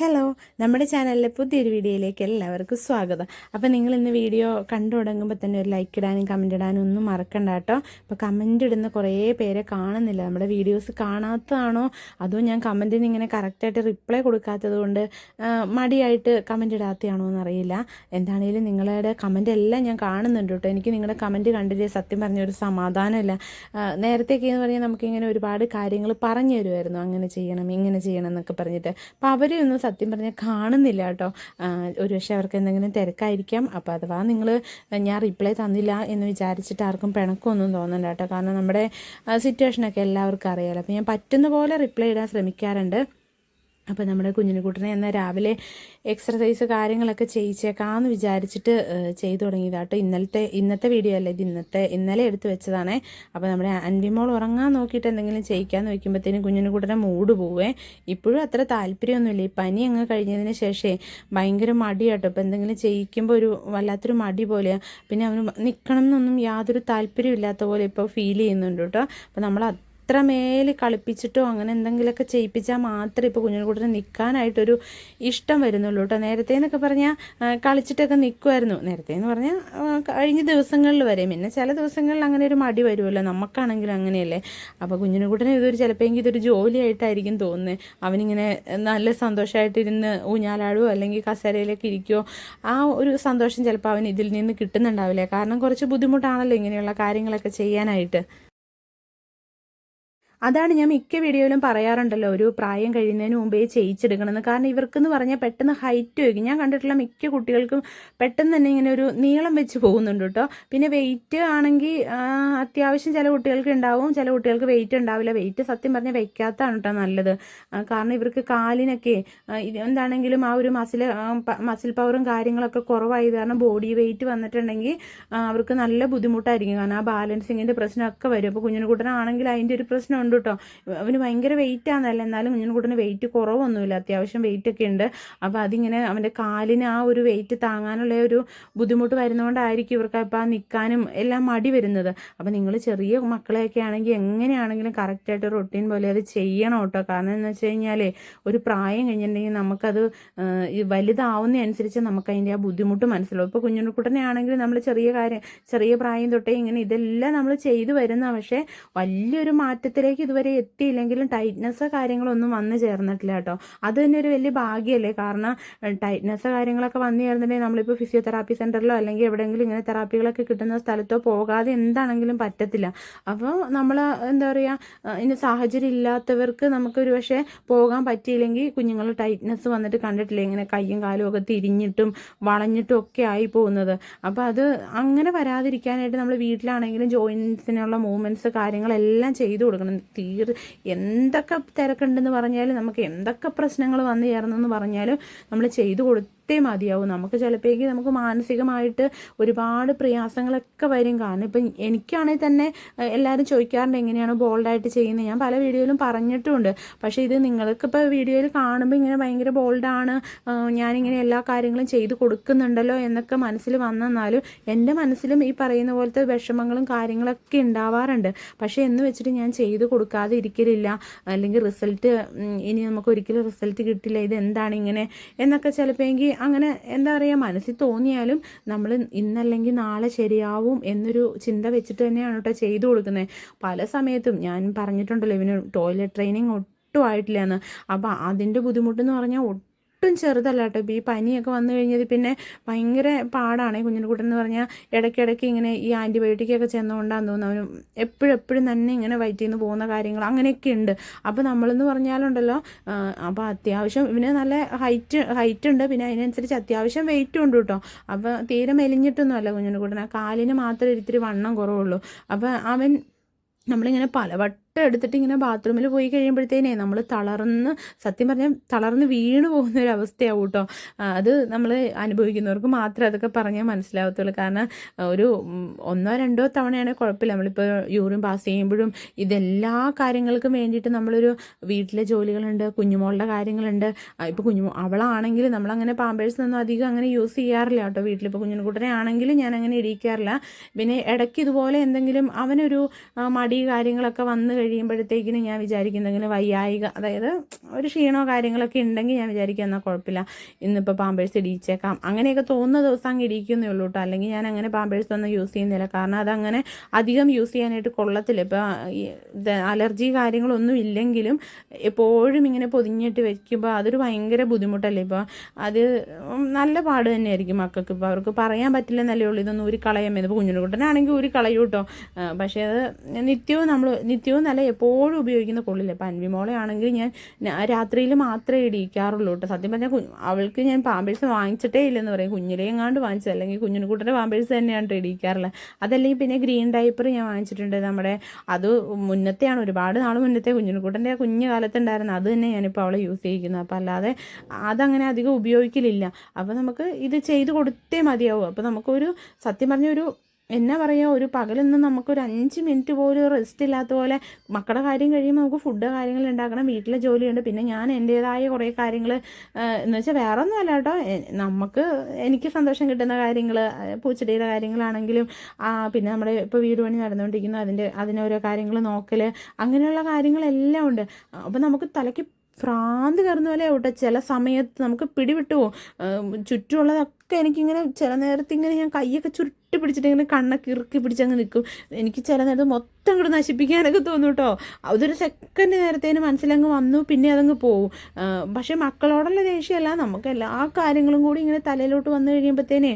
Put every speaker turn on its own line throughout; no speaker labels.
Hello നമ്മുടെ ചാനലിലെ പുതിയൊരു വീഡിയോയിലേക്ക് എല്ലാവർക്കും സ്വാഗതം. അപ്പോൾ നിങ്ങൾ ഇന്ന് വീഡിയോ കണ്ടു തുടങ്ങുമ്പോൾ തന്നെ ഒരു ലൈക്ക് ഇടാനും കമന്റ് ഇടാനും ഒന്നും മറക്കണ്ട കേട്ടോ. അപ്പോൾ കമന്റ് ഇടുന്ന കുറേ പേരെ കാണുന്നില്ല. നമ്മുടെ വീഡിയോസ് കാണാത്തതാണോ? അതോ ഞാൻ കമന്റിന് ഇങ്ങനെ കറക്റ്റായിട്ട് റിപ്ലൈ കൊടുക്കാത്തത് കൊണ്ട് മടിയായിട്ട് കമന്റ് ഇടാത്തതാണോ എന്നറിയില്ല. എന്താണെങ്കിലും നിങ്ങളുടെ കമന്റ് എല്ലാം ഞാൻ കാണുന്നുണ്ട് കേട്ടോ. എനിക്ക് നിങ്ങളുടെ കമന്റ് കണ്ടിട്ട് സത്യം പറഞ്ഞൊരു സമാധാനമില്ല. നേരത്തേക്ക് എന്ന് പറഞ്ഞാൽ നമുക്കിങ്ങനെ ഒരുപാട് കാര്യങ്ങൾ പറഞ്ഞു തരുമായിരുന്നു. അങ്ങനെ ചെയ്യണം ഇങ്ങനെ ചെയ്യണം എന്നൊക്കെ പറഞ്ഞിട്ട്. അപ്പോൾ അവരെയൊന്നും സത്യം പറഞ്ഞാൽ കാണുന്നില്ല കേട്ടോ. ഒരു പക്ഷേ അവർക്ക് എന്തെങ്കിലും തിരക്കായിരിക്കാം. അപ്പോൾ അഥവാ നിങ്ങൾ ഞാൻ റിപ്ലൈ തന്നില്ല എന്ന് വിചാരിച്ചിട്ട് ആർക്കും പിണക്കമൊന്നും തോന്നണ്ട കേട്ടോ. കാരണം നമ്മുടെ സിറ്റുവേഷനൊക്കെ എല്ലാവർക്കും അറിയാമല്ലോ അപ്പോൾ ഞാൻ പറ്റുന്ന പോലെ റിപ്ലൈ ഇടാൻ ശ്രമിക്കാറുണ്ട്. അപ്പോൾ നമ്മുടെ കുഞ്ഞിനുകുട്ടനെ എന്നാൽ രാവിലെ എക്സർസൈസ് കാര്യങ്ങളൊക്കെ ചെയ്യിച്ചേക്കാമെന്ന് വിചാരിച്ചിട്ട് ചെയ്തു തുടങ്ങിയതാട്ടോ ഇന്നലത്തെ ഇന്നത്തെ വീഡിയോ അല്ല ഇത് ഇന്നത്തെ ഇന്നലെ എടുത്തു വെച്ചതാണേ. അപ്പോൾ നമ്മുടെ അൻവിമോൾ ഉറങ്ങാൻ നോക്കിയിട്ട് എന്തെങ്കിലും ചെയ്യിക്കാമെന്ന് വയ്ക്കുമ്പോഴത്തേനും കുഞ്ഞിനെ കൂട്ടിനെ മൂട് പോവേ. ഇപ്പോഴും അത്ര താല്പര്യമൊന്നുമില്ല. ഈ പനി അങ്ങ് കഴിഞ്ഞതിന് ശേഷമേ ഭയങ്കര മടിയാട്ടോ ഇപ്പോൾ എന്തെങ്കിലും ചെയ്യിക്കുമ്പോൾ ഒരു വല്ലാത്തൊരു മടി പോലെയാണ് പിന്നെ അവന് നിൽക്കണം എന്നൊന്നും യാതൊരു താല്പര്യമില്ലാത്ത പോലെ ഇപ്പോൾ ഫീൽ ചെയ്യുന്നുണ്ട് കേട്ടോ. അപ്പോൾ നമ്മൾ അത്രമേൽ കളിപ്പിച്ചിട്ടോ അങ്ങനെ എന്തെങ്കിലുമൊക്കെ ചെയ്യിപ്പിച്ചാൽ മാത്രമേ ഇപ്പോൾ കുഞ്ഞിനെ കുഞ്ഞിനെക്കൂട്ടിന് നിൽക്കാനായിട്ടൊരു ഇഷ്ടം വരുന്നുള്ളൂ കേട്ടോ. നേരത്തെ എന്നൊക്കെ പറഞ്ഞാൽ കളിച്ചിട്ടൊക്കെ നിൽക്കുമായിരുന്നു നേരത്തെ എന്ന് പറഞ്ഞാൽ കഴിഞ്ഞ ദിവസങ്ങളിൽ വരെ പിന്നെ ചില ദിവസങ്ങളിൽ അങ്ങനെ ഒരു മടി വരുമല്ലോ നമുക്കാണെങ്കിലും അങ്ങനെയല്ലേ. അപ്പോൾ കുഞ്ഞിനെ കുഞ്ഞിനെക്കൂട്ടിന് ഇതൊരു ചിലപ്പോൾ എങ്കിൽ ഇതൊരു ജോലിയായിട്ടായിരിക്കും തോന്നുന്നത് അവനിങ്ങനെ നല്ല സന്തോഷമായിട്ടിരുന്ന് ഊഞ്ഞാലാടുവോ അല്ലെങ്കിൽ കസേരയിലേക്ക് ഇരിക്കുമോ ആ ഒരു സന്തോഷം ചിലപ്പോൾ അവൻ ഇതിൽ നിന്ന് കിട്ടുന്നുണ്ടാവില്ല. കാരണം കുറച്ച് ബുദ്ധിമുട്ടാണല്ലോ ഇങ്ങനെയുള്ള കാര്യങ്ങളൊക്കെ ചെയ്യാനായിട്ട്. അതാണ് ഞാൻ മിക്ക വീഡിയോയിലും പറയാറുണ്ടല്ലോ ഒരു പ്രായം കഴിയുന്നതിന് മുമ്പേ ചെയ്യിച്ചെടുക്കണമെന്ന്. കാരണം ഇവർക്കെന്ന് പറഞ്ഞാൽ പെട്ടെന്ന് ഹൈറ്റ് വയ്ക്കും. ഞാൻ കണ്ടിട്ടുള്ള മിക്ക കുട്ടികൾക്കും പെട്ടെന്ന് തന്നെ ഇങ്ങനെ ഒരു നീളം വെച്ച് പോകുന്നുണ്ട് കേട്ടോ. പിന്നെ വെയിറ്റ് ആണെങ്കിൽ അത്യാവശ്യം ചില കുട്ടികൾക്ക് ഉണ്ടാവും ചില കുട്ടികൾക്ക് വെയിറ്റ് ഉണ്ടാവില്ല. വെയിറ്റ് സത്യം പറഞ്ഞാൽ വെക്കാത്തതാണ് കേട്ടോ നല്ലത്. കാരണം ഇവർക്ക് കാലിനൊക്കെ എന്താണെങ്കിലും ആ ഒരു മസിൽ മസിൽ പവറും കാര്യങ്ങളൊക്കെ കുറവായത് കാരണം ബോഡി വെയിറ്റ് വന്നിട്ടുണ്ടെങ്കിൽ അവർക്ക് നല്ല ബുദ്ധിമുട്ടായിരിക്കും. കാരണം ആ ബാലൻസിങ്ങിന്റെ പ്രശ്നമൊക്കെ വരും. അപ്പോൾ കുഞ്ഞിനെ കൂട്ടനാണെങ്കിൽ അതിന്റെ ഒരു പ്രശ്നമുണ്ട്. കേട്ടോ അവന് ഭയങ്കര വെയിറ്റ് ആണെന്നല്ല എന്നാലും കുഞ്ഞിനുകുട്ടന് വെയിറ്റ് കുറവൊന്നുമില്ല. അത്യാവശ്യം വെയിറ്റ് ഒക്കെ ഉണ്ട്. അപ്പോൾ അതിങ്ങനെ അവന്റെ കാലിന് ആ ഒരു വെയിറ്റ് താങ്ങാനുള്ള ഒരു ബുദ്ധിമുട്ട് വരുന്നതുകൊണ്ടായിരിക്കും ഇവർക്ക് അപ്പോൾ ആ നിൽക്കാനും എല്ലാം മടി വരുന്നത്. അപ്പോൾ നിങ്ങൾ ചെറിയ മക്കളെയൊക്കെ ആണെങ്കിൽ എങ്ങനെയാണെങ്കിലും കറക്റ്റായിട്ട് റൊട്ടീൻ പോലെ അത് ചെയ്യണം കേട്ടോ കാരണം എന്ന് വെച്ച് കഴിഞ്ഞാൽ ഒരു പ്രായം കഴിഞ്ഞിട്ടുണ്ടെങ്കിൽ നമുക്കത് വലുതാവുന്നതനുസരിച്ച് നമുക്കതിന്റെ ആ ബുദ്ധിമുട്ട് മനസ്സിലാവും. ഇപ്പോൾ കുഞ്ഞുകുട്ടനെ ആണെങ്കിൽ നമ്മൾ ചെറിയ കാര്യം ചെറിയ പ്രായം തൊട്ടേ ഇങ്ങനെ ഇതെല്ലാം നമ്മൾ ചെയ്തു വരുന്ന പക്ഷേ വലിയൊരു മാറ്റത്തിലേക്ക് ഇതുവരെ എത്തിയില്ലെങ്കിലും ടൈറ്റ്നസ് കാര്യങ്ങളൊന്നും വന്നു ചേർന്നിട്ടില്ല കേട്ടോ. അത് തന്നെ ഒരു വലിയ ഭാഗ്യമല്ലേ? കാരണം ടൈറ്റ്നസ് കാര്യങ്ങളൊക്കെ വന്നു ചേർന്നിട്ടുണ്ടെങ്കിൽ നമ്മളിപ്പോൾ ഫിസിയോതെറാപ്പി സെന്ററിലോ അല്ലെങ്കിൽ എവിടെയെങ്കിലും ഇങ്ങനെ തെറാപ്പികളൊക്കെ കിട്ടുന്ന സ്ഥലത്തോ പോകാതെ എന്താണെങ്കിലും പറ്റത്തില്ല. അപ്പോൾ നമ്മൾ എന്താ പറയുക ഇനി സാഹചര്യം ഇല്ലാത്തവർക്ക് നമുക്കൊരു പക്ഷേ പോകാൻ പറ്റിയില്ലെങ്കിൽ കുഞ്ഞുങ്ങൾ ടൈറ്റ്നസ് വന്നിട്ട് കണ്ടിട്ടില്ല? ഇങ്ങനെ കൈയും കാലും ഒക്കെ തിരിഞ്ഞിട്ടും വളഞ്ഞിട്ടും ഒക്കെ ആയി പോകുന്നത്. അപ്പോൾ അത് അങ്ങനെ വരാതിരിക്കാനായിട്ട് നമ്മൾ വീട്ടിലാണെങ്കിലും ജോയിൻസിനുള്ള മൂവ്മെന്റ്സ് കാര്യങ്ങളെല്ലാം ചെയ്തു കൊടുക്കണം. തീർ എന്തൊക്കെ തിരക്കുണ്ടെന്ന് പറഞ്ഞാലും നമുക്ക് എന്തൊക്കെ പ്രശ്നങ്ങൾ വന്നു ചേർന്നെന്ന് പറഞ്ഞാലും നമ്മൾ ചെയ്തു കൊടുത്തേ മതിയാവും. നമുക്ക് ചിലപ്പോഴേക്ക് നമുക്ക് മാനസികമായിട്ട് ഒരുപാട് പ്രയാസങ്ങളൊക്കെ വരും. കാരണം ഇപ്പം എനിക്കാണെങ്കിൽ തന്നെ എല്ലാവരും ചോദിക്കാറുണ്ട് എങ്ങനെയാണ് ബോൾഡായിട്ട് ചെയ്യുന്നത്. ഞാൻ പല വീഡിയോയിലും പറഞ്ഞിട്ടുമുണ്ട് പക്ഷേ ഇത് നിങ്ങൾക്കിപ്പോൾ വീഡിയോയിൽ കാണുമ്പോൾ ഇങ്ങനെ ഭയങ്കര ബോൾഡാണ് ഞാനിങ്ങനെ എല്ലാ കാര്യങ്ങളും ചെയ്ത് കൊടുക്കുന്നുണ്ടല്ലോ എന്നൊക്കെ മനസ്സിൽ വന്നെന്നാലും എന്റെ മനസ്സിലും ഈ പറയുന്ന പോലത്തെ വിഷമങ്ങളും കാര്യങ്ങളൊക്കെ ഉണ്ടാവാറുണ്ട്. പക്ഷേ എന്ന് വെച്ചിട്ട് ഞാൻ ചെയ്ത് കൊടുക്കാതെ ഇരിക്കലില്ല. അല്ലെങ്കിൽ റിസൾട്ട് ഇനി നമുക്ക് ഒരിക്കലും റിസൾട്ട് കിട്ടില്ല. ഇത് എന്താണ് ഇങ്ങനെ എന്നൊക്കെ ചിലപ്പോഴെങ്കിൽ അങ്ങനെ എന്താ പറയുക മനസ്സിൽ തോന്നിയാലും നമ്മൾ ഇന്നല്ലെങ്കിൽ നാളെ ശരിയാവും എന്നൊരു ചിന്ത വെച്ചിട്ട് തന്നെയാണ് കേട്ടോ ചെയ്തു കൊടുക്കുന്നത് പല സമയത്തും ഞാൻ പറഞ്ഞിട്ടുണ്ടല്ലോ ഇവന് ടോയ്ലറ്റ് ട്രെയിനിങ് ഒട്ടും ആയിട്ടില്ല എന്ന് അപ്പോൾ അതിന്റെ ബുദ്ധിമുട്ടെന്ന് പറഞ്ഞാൽ ഒട്ടും ചെറുതല്ല കേട്ടോ. ഇപ്പോൾ ഈ പനിയൊക്കെ വന്നു കഴിഞ്ഞത് പിന്നെ ഭയങ്കര പാടാണ്. കുഞ്ഞിന്റെ കൂട്ടെന്ന് പറഞ്ഞാൽ ഇടയ്ക്കിടയ്ക്ക് ഇങ്ങനെ ഈ ആന്റിബയോട്ടിക്കൊക്കെ ചെന്നുകൊണ്ടാന്ന് തോന്നുന്നു. അവന് എപ്പോഴും എപ്പോഴും തന്നെ ഇങ്ങനെ വയറ്റിൽ നിന്ന് പോകുന്ന കാര്യങ്ങൾ അങ്ങനെയൊക്കെ ഉണ്ട്. അപ്പോൾ നമ്മളെന്ന് പറഞ്ഞാലുണ്ടല്ലോ അപ്പോൾ അത്യാവശ്യം ഇവന് നല്ല ഹൈറ്റ് ഹൈറ്റ് ഉണ്ട്. പിന്നെ അതിനനുസരിച്ച് അത്യാവശ്യം വെയിറ്റും ഉണ്ട് കേട്ടോ. അപ്പോൾ തീരെ മെലിഞ്ഞിട്ടൊന്നും അല്ല കുഞ്ഞിന്റെ കൂട്ടന കാലിന് മാത്രമേ ഇത്തിരി വണ്ണം കുറവുള്ളൂ. അപ്പോൾ അവൻ നമ്മളിങ്ങനെ പലവട്ടം എടുത്തിട്ട് ഇങ്ങനെ ബാത്റൂമിൽ പോയി കഴിയുമ്പോഴത്തേനേ നമ്മൾ തളർന്ന് സത്യം പറഞ്ഞാൽ തളർന്ന് വീണ് പോകുന്ന ഒരു അവസ്ഥയാവും കേട്ടോ അത് നമ്മൾ അനുഭവിക്കുന്നവർക്ക് മാത്രമേ അതൊക്കെ പറഞ്ഞാൽ മനസ്സിലാവത്തുള്ളൂ. കാരണം ഒരു ഒന്നോ രണ്ടോ തവണയാണെങ്കിൽ കുഴപ്പമില്ല. നമ്മളിപ്പോൾ യൂറിൻ പാസ് ചെയ്യുമ്പോഴും ഇതെല്ലാ കാര്യങ്ങൾക്കും വേണ്ടിയിട്ട് നമ്മളൊരു വീട്ടിലെ ജോലികളുണ്ട് കുഞ്ഞുമോളുടെ കാര്യങ്ങളുണ്ട്. ഇപ്പോൾ കുഞ്ഞു അവളാണെങ്കിൽ നമ്മളങ്ങനെ പാമ്പേഴ്സ് ഒന്നും അധികം അങ്ങനെ യൂസ് ചെയ്യാറില്ല കേട്ടോ വീട്ടിലിപ്പോൾ കുഞ്ഞിൻകുട്ടനെ ആണെങ്കിലും ഞാൻ അങ്ങനെ ഇടിക്കാറില്ല പിന്നെ ഇടയ്ക്ക് ഇതുപോലെ എന്തെങ്കിലും അവനൊരു മടി കാര്യങ്ങളൊക്കെ വന്നു കഴിയുമ്പോഴത്തേക്കിനും ഞാൻ വിചാരിക്കുന്നെങ്കിലും വയ്യായിക അതായത് ഒരു ക്ഷീണോ കാര്യങ്ങളൊക്കെ ഉണ്ടെങ്കിൽ ഞാൻ വിചാരിക്കും എന്നാൽ കുഴപ്പമില്ല. ഇന്നിപ്പോൾ പാമ്പേഴ്സ് ഇടിയിച്ചേക്കാം അങ്ങനെയൊക്കെ തോന്നുന്ന ദിവസം അങ്ങ് ഇടിക്കുന്നേ ഉള്ളൂ കേട്ടോ അല്ലെങ്കിൽ ഞാൻ അങ്ങനെ പാമ്പേഴ്സ് ഒന്നും യൂസ് ചെയ്യുന്നില്ല. കാരണം അതങ്ങനെ അധികം യൂസ് ചെയ്യാനായിട്ട് കൊള്ളത്തില്ല. ഇപ്പോൾ അലർജി കാര്യങ്ങളൊന്നും ഇല്ലെങ്കിലും എപ്പോഴും ഇങ്ങനെ പൊതിഞ്ഞിട്ട് വെക്കുമ്പോൾ അതൊരു ഭയങ്കര ബുദ്ധിമുട്ടല്ലേ? ഇപ്പോൾ അത് നല്ല പാട് തന്നെയായിരിക്കും മക്കൾക്ക്. ഇപ്പോൾ അവർക്ക് പറയാൻ പറ്റില്ലെന്നല്ലേ ഉള്ളൂ. ഇതൊന്നും ഒരു കളയാൻ ഇപ്പോൾ കുഞ്ഞിനുകുട്ടനാണെങ്കിൽ ഒരു കളയൂട്ടോ. പക്ഷേ അത് നിത്യവും നമ്മൾ നിത്യവും നല്ല എപ്പോഴും ഉപയോഗിക്കുന്ന കൊള്ളില്ല. ഇപ്പം അൻവിമോളെ ഞാൻ രാത്രിയിൽ മാത്രമേ ഇടിക്കാറുള്ളൂ കേട്ടോ. സത്യം പറഞ്ഞാൽ അവൾക്ക് ഞാൻ പാമ്പേഴ്സ് വാങ്ങിച്ചിട്ടേ ഇല്ലെന്ന് പറയും. കുഞ്ഞിലേ എങ്ങാണ്ട് വാങ്ങിച്ചത്. അല്ലെങ്കിൽ കുഞ്ഞിനുകുട്ടന്റെ പാമ്പേഴ്സ് തന്നെയാണ് ഇടിക്കാറുള്ളത് അതല്ലെങ്കിൽ പിന്നെ ഗ്രീൻ ഡൈപ്പർ ഞാൻ വാങ്ങിച്ചിട്ടുണ്ട് നമ്മുടെ അത് മുന്നത്തെയാണ്. ഒരുപാട് നാൾ മുന്നത്തെ കുഞ്ഞിനുകുട്ടന്റെ കുഞ്ഞു കാലത്തുണ്ടായിരുന്നു അത് തന്നെ ഞാനിപ്പോൾ അവളെ യൂസ് ചെയ്യിക്കുന്നത് അപ്പോൾ അല്ലാതെ അതങ്ങനെ അധികം ഉപയോഗിക്കലില്ല. അപ്പോൾ നമുക്ക് ഇത് ചെയ്ത് കൊടുത്തേ മതിയാവും. അപ്പോൾ നമുക്കൊരു സത്യം പറഞ്ഞ ഒരു എന്നാ പറയുക ഒരു പകലൊന്നും നമുക്കൊരു അഞ്ച് മിനിറ്റ് പോലും റെസ്റ്റ് ഇല്ലാത്ത പോലെ മക്കളുടെ കാര്യം കഴിയുമ്പോൾ നമുക്ക് ഫുഡ് കാര്യങ്ങൾ ഉണ്ടാക്കണം വീട്ടിലെ ജോലിയുണ്ട് പിന്നെ ഞാൻ എന്റേതായ കുറേ കാര്യങ്ങൾ എന്ന് വെച്ചാൽ വേറെ ഒന്നുമല്ല കേട്ടോ നമുക്ക് എനിക്ക് സന്തോഷം കിട്ടുന്ന കാര്യങ്ങൾ പൂച്ചെടിയുടെ കാര്യങ്ങളാണെങ്കിലും പിന്നെ നമ്മുടെ ഇപ്പോൾ വീട് പണി നടന്നുകൊണ്ടിരിക്കുന്നു അതിന്റെ അതിനോരോ കാര്യങ്ങൾ നോക്കൽ അങ്ങനെയുള്ള കാര്യങ്ങളെല്ലാം ഉണ്ട്. അപ്പോൾ നമുക്ക് തലയ്ക്ക് ഭ്രാന്ത് കയറുന്ന പോലെ ആവട്ടെ ചില സമയത്ത് നമുക്ക് പിടിവിട്ടു പോകും. ചുറ്റുമുള്ളതൊക്കെ എനിക്കിങ്ങനെ ചില നേരത്തെ ഇങ്ങനെ ഞാൻ കൈയൊക്കെ ചുരുട്ടി പിടിച്ചിട്ട് ഇങ്ങനെ കണ്ണൊക്കെ ഇറുക്കി പിടിച്ചങ്ങ് നിൽക്കും എനിക്ക് ചില നേരത്ത് മൊത്തം ഇങ്ങോട്ട് നശിപ്പിക്കാനൊക്കെ തോന്നും കേട്ടോ. അതൊരു സെക്കൻഡ് നേരത്തേന് മനസ്സിലങ്ങ് വന്നു പിന്നെ അതങ്ങ് പോവും. പക്ഷേ മക്കളോടുള്ള ദേഷ്യമല്ല നമുക്ക് എല്ലാ കാര്യങ്ങളും കൂടി ഇങ്ങനെ തലയിലോട്ട് വന്നു കഴിയുമ്പോഴത്തേനെ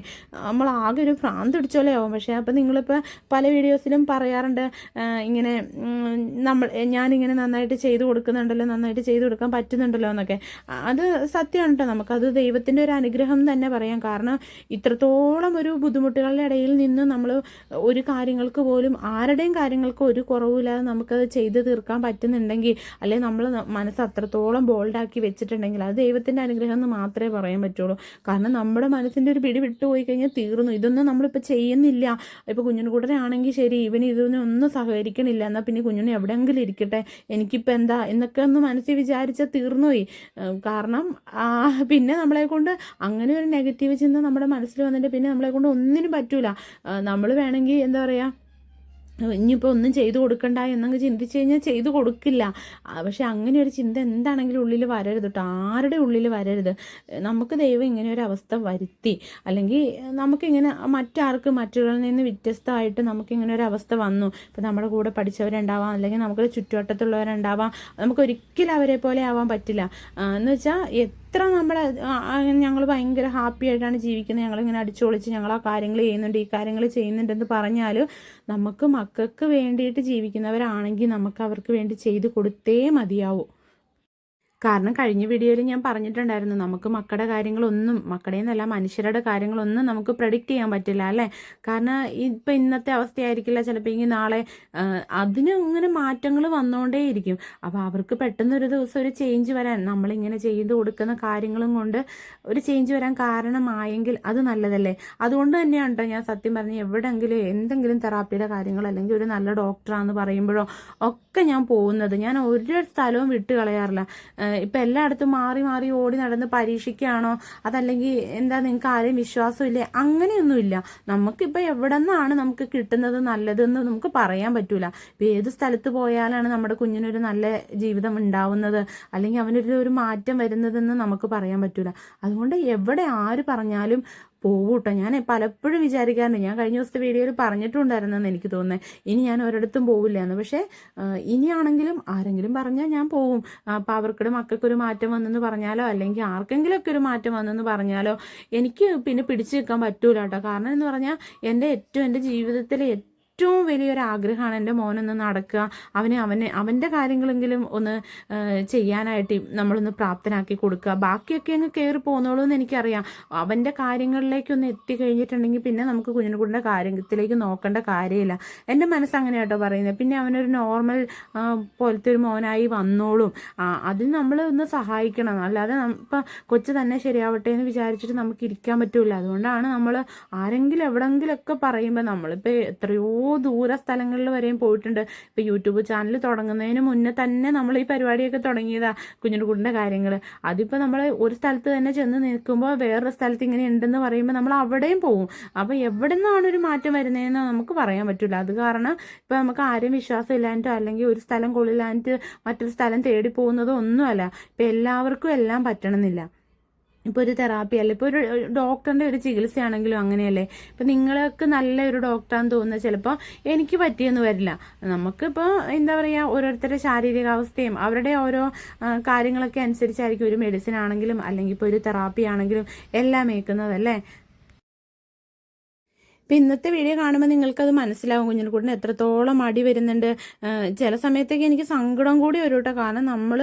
നമ്മൾ ആകെ ഒരു ഭ്രാന്ത് പിടിച്ചോലെ ആവും. പക്ഷേ അപ്പം നിങ്ങളിപ്പോൾ പല വീഡിയോസിലും പറയാറുണ്ട് ഇങ്ങനെ നമ്മൾ ഞാനിങ്ങനെ നന്നായിട്ട് ചെയ്തു കൊടുക്കുന്നുണ്ടല്ലോ നന്നായിട്ട് ചെയ്തു കൊടുക്കാൻ പറ്റുന്നുണ്ടല്ലോ എന്നൊക്കെ. അത് സത്യമാണ് കേട്ടോ. നമുക്കത് ദൈവത്തിന്റെ ഒരു അനുഗ്രഹം തന്നെ പറയാം. കാരണം ഇത്രത്തോളം ഒരു ബുദ്ധിമുട്ടുകളുടെ ഇടയിൽ നിന്ന് നമ്മൾ ഒരു കാര്യങ്ങൾക്ക് പോലും ആരുടെയും കാര്യങ്ങൾക്ക് ഒരു കുറവുമില്ലാതെ നമുക്കത് ചെയ്ത് തീർക്കാൻ പറ്റുന്നുണ്ടെങ്കിൽ അല്ലെങ്കിൽ നമ്മൾ മനസ്സ് അത്രത്തോളം ബോൾഡാക്കി വെച്ചിട്ടുണ്ടെങ്കിൽ അത് ദൈവത്തിന്റെ അനുഗ്രഹം എന്ന് മാത്രമേ പറയാൻ പറ്റുള്ളൂ. കാരണം നമ്മുടെ മനസ്സിന്റെ ഒരു പിടി വിട്ടുപോയി കഴിഞ്ഞാൽ തീർന്നു. ഇതൊന്നും നമ്മളിപ്പോൾ ചെയ്യുന്നില്ല. ഇപ്പോൾ ആണെങ്കിൽ ശരി ഇവന് ഇതൊന്നും ഒന്നും സഹകരിക്കണില്ല. എന്നാൽ പിന്നെ കുഞ്ഞിനെ എവിടെയെങ്കിലും ഇരിക്കട്ടെ? എനിക്കിപ്പോൾ എന്താ? എന്നൊക്കെ ഒന്ന് മനസ്സിൽ വിചാരിച്ചാൽ തീർന്നുപോയി. കാരണം പിന്നെ നമ്മളെ കൊണ്ട് അങ്ങനെ ഒരു നെഗറ്റീവ് ചിന്ത നമ്മുടെ മനസ്സിൽ വന്നിട്ട് പിന്നെ നമ്മളെ കൊണ്ട് ഒന്നിനും പറ്റൂല. നമ്മൾ വേണമെങ്കിൽ എന്താ പറയുക ഇനിയിപ്പോൾ ഒന്നും ചെയ്തു കൊടുക്കണ്ട എന്നങ്ങ് ചിന്തിച്ചു കഴിഞ്ഞാൽ ചെയ്തു കൊടുക്കില്ല. പക്ഷെ അങ്ങനെ ഒരു ചിന്ത എന്താണെങ്കിലും ഉള്ളിൽ വരരുത് കേട്ടോ ആരുടെ ഉള്ളിൽ വരരുത്? നമുക്ക് ദൈവം ഇങ്ങനെ ഒരു അവസ്ഥ വരുത്തി. അല്ലെങ്കിൽ നമുക്കിങ്ങനെ മറ്റാർക്ക് മറ്റുള്ളവരിൽ നിന്ന് വ്യത്യസ്തമായിട്ട് നമുക്കിങ്ങനെ ഒരു അവസ്ഥ വന്നു. ഇപ്പോൾ നമ്മുടെ കൂടെ പഠിച്ചവരുണ്ടാവാം അല്ലെങ്കിൽ നമുക്ക് ചുറ്റുവട്ടത്തുള്ളവരുണ്ടാവാം. നമുക്ക് ഒരിക്കലും അവരെ പോലെ ആവാൻ പറ്റില്ല. എന്ന് വെച്ചാൽ എത്ര നമ്മൾ ഞങ്ങൾ ഭയങ്കര ഹാപ്പി ആയിട്ടാണ് ജീവിക്കുന്നത് ഞങ്ങളിങ്ങനെ അടിച്ചുപൊളിച്ച് ഞങ്ങൾ ആ കാര്യങ്ങൾ ചെയ്യുന്നുണ്ട് ഈ കാര്യങ്ങൾ ചെയ്യുന്നുണ്ടെന്ന് പറഞ്ഞാൽ നമുക്ക് മക്കൾക്ക് വേണ്ടിയിട്ട് ജീവിക്കുന്നവരാണെങ്കിൽ നമുക്ക് അവർക്ക് വേണ്ടി ചെയ്ത് കൊടുത്തേ മതിയാവൂ. കാരണം കഴിഞ്ഞ വീഡിയോയിൽ ഞാൻ പറഞ്ഞിട്ടുണ്ടായിരുന്നു നമുക്ക് മക്കളുടെ കാര്യങ്ങളൊന്നും മക്കളുടെ എന്നല്ല മനുഷ്യരുടെ കാര്യങ്ങളൊന്നും നമുക്ക് പ്രഡിക്റ്റ് ചെയ്യാൻ പറ്റില്ല അല്ലേ? കാരണം ഇപ്പം ഇന്നത്തെ അവസ്ഥയായിരിക്കില്ല ചിലപ്പോൾ ഇനി നാളെ അതിന് ഇങ്ങനെ മാറ്റങ്ങൾ വന്നുകൊണ്ടേയിരിക്കും അപ്പോൾ അവർക്ക് പെട്ടെന്ന് ഒരു ദിവസം ഒരു ചേഞ്ച് വരാൻ നമ്മളിങ്ങനെ ചെയ്തു കൊടുക്കുന്ന കാര്യങ്ങളും കൊണ്ട് ഒരു ചേഞ്ച് വരാൻ കാരണമായെങ്കിൽ അത് നല്ലതല്ലേ? അതുകൊണ്ട് തന്നെയാണ് ഞാൻ സത്യം പറഞ്ഞ് എവിടെങ്കിലും എന്തെങ്കിലും തെറാപ്പിയുടെ കാര്യങ്ങൾ അല്ലെങ്കിൽ ഒരു നല്ല ഡോക്ടറാന്ന് പറയുമ്പോഴോ ഒക്കെ ഞാൻ പോകുന്നത്. ഞാൻ ഒരു സ്ഥലവും വിട്ട് കളയാറില്ല ഇപ്പം എല്ലായിടത്തും മാറി മാറി ഓടി നടന്ന് പരീക്ഷിക്കുകയാണോ? അതല്ലെങ്കിൽ എന്താ നിങ്ങൾക്ക് ആരെയും വിശ്വാസമില്ലേ? അങ്ങനെയൊന്നുമില്ല. നമുക്കിപ്പോൾ എവിടെ നിന്നാണ് നമുക്ക് കിട്ടുന്നത് നല്ലതെന്ന് നമുക്ക് പറയാൻ പറ്റൂല. ഇപ്പം ഏത് സ്ഥലത്ത് പോയാലാണ് നമ്മുടെ കുഞ്ഞിനൊരു നല്ല ജീവിതം ഉണ്ടാവുന്നത്? അല്ലെങ്കിൽ അവനൊരു ഒരു മാറ്റം വരുന്നതെന്ന് നമുക്ക് പറയാൻ പറ്റൂല. അതുകൊണ്ട് എവിടെ ആര് പറഞ്ഞാലും പോവും കേട്ടോ ഞാൻ പലപ്പോഴും വിചാരിക്കാറുണ്ട്. ഞാൻ കഴിഞ്ഞ ദിവസത്തെ വീഡിയോയിൽ പറഞ്ഞിട്ടുണ്ടായിരുന്നെന്ന് എനിക്ക് തോന്നുന്നത് ഇനി ഞാൻ ഒരിടത്തും പോവില്ല എന്ന് പക്ഷേ ഇനിയാണെങ്കിലും ആരെങ്കിലും പറഞ്ഞാൽ ഞാൻ പോവും. അപ്പോൾ മക്കൾക്ക് മക്കൾക്കൊരു മാറ്റം വന്നെന്ന് പറഞ്ഞാലോ? അല്ലെങ്കിൽ ആർക്കെങ്കിലുമൊക്കെ ഒരു മാറ്റം വന്നെന്ന് പറഞ്ഞാലോ? എനിക്ക് പിന്നെ പിടിച്ചു നിൽക്കാൻ പറ്റൂല കേട്ടോ കാരണം എന്ന് പറഞ്ഞാൽ എന്റെ ഏറ്റവും എന്റെ ജീവിതത്തിലെ ഏറ്റവും വലിയൊരു ആഗ്രഹമാണ് എന്റെ മോനൊന്ന് നടക്കുക. അവന് അവന് അവന്റെ കാര്യങ്ങളെങ്കിലും ഒന്ന് ചെയ്യാനായിട്ട് നമ്മളൊന്ന് പ്രാപ്തനാക്കി കൊടുക്കുക. ബാക്കിയൊക്കെ അങ്ങ് കയറി പോകുന്നുള്ളൂ എന്ന് എനിക്കറിയാം. അവന്റെ കാര്യങ്ങളിലേക്കൊന്ന് എത്തി എത്തിക്കഴിഞ്ഞിട്ടുണ്ടെങ്കിൽ പിന്നെ നമുക്ക് കുഞ്ഞിനുകുട്ടിന്റെ കാര്യത്തിലേക്ക് നോക്കേണ്ട കാര്യമില്ല. എന്റെ മനസ്സ് അങ്ങനെ കേട്ടോ പറയുന്നത്. പിന്നെ അവനൊരു നോർമൽ പോലത്തെ ഒരു മോനായി വന്നോളും. അതിന് നമ്മൾ ഒന്ന് സഹായിക്കണം. അല്ലാതെ ഇപ്പം കൊച്ചു തന്നെ ശരിയാവട്ടെ എന്ന് വിചാരിച്ചിട്ട് നമുക്ക് ഇരിക്കാൻ പറ്റില്ല അതുകൊണ്ടാണ് നമ്മൾ ആരെങ്കിലും എവിടെങ്കിലുമൊക്കെ പറയുമ്പോൾ നമ്മളിപ്പോൾ എത്രയോ ദൂര സ്ഥലങ്ങളിൽ വരെയും പോയിട്ടുണ്ട്. ഇപ്പോൾ യൂട്യൂബ് ചാനൽ തുടങ്ങുന്നതിന് മുന്നേ തന്നെ നമ്മൾ ഈ പരിപാടിയൊക്കെ തുടങ്ങിയതാ കുഞ്ഞിനുകുട്ടിന്റെ കാര്യങ്ങൾ. അതിപ്പോൾ നമ്മൾ ഒരു സ്ഥലത്ത് തന്നെ ചെന്ന് നിൽക്കുമ്പോൾ വേറൊരു സ്ഥലത്ത് ഇങ്ങനെ ഉണ്ടെന്ന് പറയുമ്പോൾ നമ്മൾ അവിടെയും പോകും അപ്പോൾ എവിടെ നിന്നാണ് ഒരു മാറ്റം വരുന്നതെന്ന് നമുക്ക് പറയാൻ പറ്റില്ല അത് കാരണം ഇപ്പോൾ നമുക്ക് ആരും വിശ്വാസം ഇല്ലാഞ്ഞിട്ടോ അല്ലെങ്കിൽ ഒരു സ്ഥലം കൊള്ളില്ലാഞ്ഞിട്ട് മറ്റൊരു സ്ഥലം തേടി പോകുന്നതോ ഒന്നുമല്ല. ഇപ്പം എല്ലാവർക്കും എല്ലാം പറ്റണമെന്നില്ല. ഇപ്പോൾ ഒരു തെറാപ്പി അല്ല? ഇപ്പോൾ ഒരു ഡോക്ടറിന്റെ ഒരു ചികിത്സയാണെങ്കിലും അങ്ങനെയല്ലേ? ഇപ്പം നിങ്ങൾക്ക് നല്ല ഒരു ഡോക്ടറാന്ന് തോന്നുന്നത് ചിലപ്പോൾ എനിക്ക് പറ്റിയെന്ന് വരില്ല. നമുക്കിപ്പോൾ എന്താ പറയുക ഓരോരുത്തരുടെ ശാരീരികാവസ്ഥയും അവരുടെ ഓരോ കാര്യങ്ങളൊക്കെ അനുസരിച്ചായിരിക്കും ഒരു മെഡിസിൻ ആണെങ്കിലും അല്ലെങ്കിൽ ഇപ്പോൾ ഒരു തെറാപ്പി ആണെങ്കിലും എല്ലാം ഏൽക്കുന്നതല്ലേ ഇപ്പം ഇന്നത്തെ വീഡിയോ കാണുമ്പോൾ നിങ്ങൾക്കത് മനസ്സിലാവും. കുഞ്ഞിനെക്കൂട്ടിന് എത്രത്തോളം അടി വരുന്നുണ്ട്. ചില സമയത്തൊക്കെ എനിക്ക് സങ്കടം കൂടി വരും കേട്ടോ. കാരണം നമ്മൾ